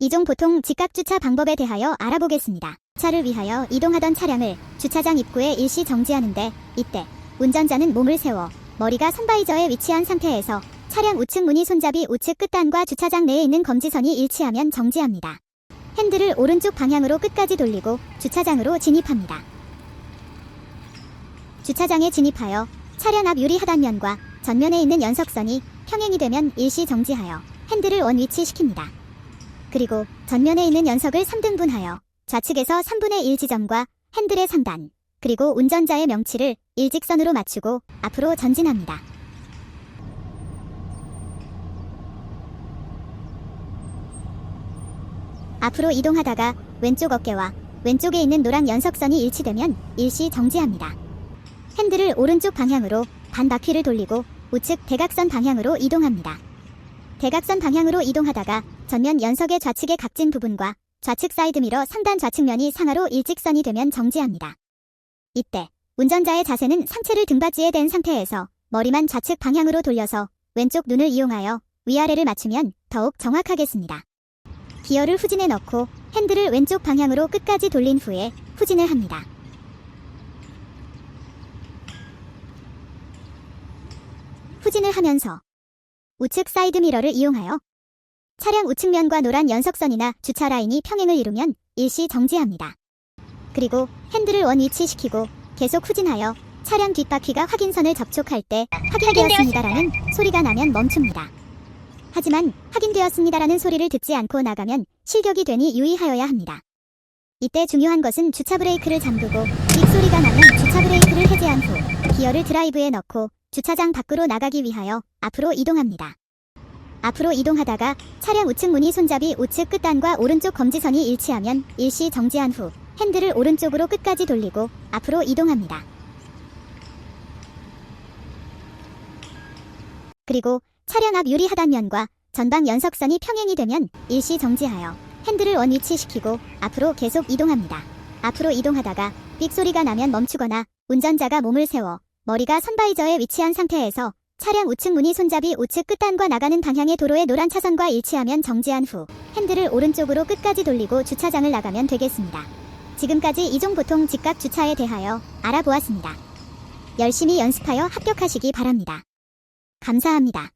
이종 보통 직각 주차 방법에 대하여 알아보겠습니다. 차를 위하여 이동하던 차량을 주차장 입구에 일시 정지하는데 이때 운전자는 몸을 세워 머리가 선바이저에 위치한 상태에서 차량 우측 무늬 손잡이 우측 끝단과 주차장 내에 있는 검지선이 일치하면 정지합니다. 핸들을 오른쪽 방향으로 끝까지 돌리고 주차장으로 진입합니다. 주차장에 진입하여 차량 앞 유리 하단면과 전면에 있는 연석선이 평행이 되면 일시 정지하여 핸들을 원 위치시킵니다. 그리고 전면에 있는 연석을 3등분하여 좌측에서 3분의 1 지점과 핸들의 상단, 그리고 운전자의 명치를 일직선으로 맞추고 앞으로 전진합니다. 앞으로 이동하다가 왼쪽 어깨와 왼쪽에 있는 노란 연석선이 일치되면 일시 정지합니다. 핸들을 오른쪽 방향으로 반 바퀴를 돌리고 우측 대각선 방향으로 이동합니다. 대각선 방향으로 이동하다가 전면 연석의 좌측의 각진 부분과 좌측 사이드미러 상단 좌측면이 상하로 일직선이 되면 정지합니다. 이때 운전자의 자세는 상체를 등받이에 댄 상태에서 머리만 좌측 방향으로 돌려서 왼쪽 눈을 이용하여 위아래를 맞추면 더욱 정확하겠습니다. 기어를 후진에 넣고 핸들을 왼쪽 방향으로 끝까지 돌린 후에 후진을 합니다. 후진을 하면서 우측 사이드 미러를 이용하여 차량 우측면과 노란 연석선이나 주차 라인이 평행을 이루면 일시 정지합니다. 그리고 핸들을 원 위치시키고 계속 후진하여 차량 뒷바퀴가 확인선을 접촉할 때 확인되었습니다라는 소리가 나면 멈춥니다. 하지만 확인되었습니다라는 소리를 듣지 않고 나가면 실격이 되니 유의하여야 합니다. 이때 중요한 것은 주차 브레이크를 잠그고 삑 소리가 나면 주차 브레이크를 해제한 후 기어를 드라이브에 넣고 주차장 밖으로 나가기 위하여 앞으로 이동합니다. 앞으로 이동하다가 차량 우측 무늬 손잡이 우측 끝단과 오른쪽 검지선이 일치하면 일시 정지한 후 핸들을 오른쪽으로 끝까지 돌리고 앞으로 이동합니다. 그리고 차량 앞 유리 하단면과 전방 연석선이 평행이 되면 일시 정지하여 핸들을 원 위치시키고 앞으로 계속 이동합니다. 앞으로 이동하다가 삑 소리가 나면 멈추거나 운전자가 몸을 세워 머리가 선바이저에 위치한 상태에서 차량 우측 무늬 손잡이 우측 끝단과 나가는 방향의 도로의 노란 차선과 일치하면 정지한 후 핸들을 오른쪽으로 끝까지 돌리고 주차장을 나가면 되겠습니다. 지금까지 이종 보통 직각 주차에 대하여 알아보았습니다. 열심히 연습하여 합격하시기 바랍니다. 감사합니다.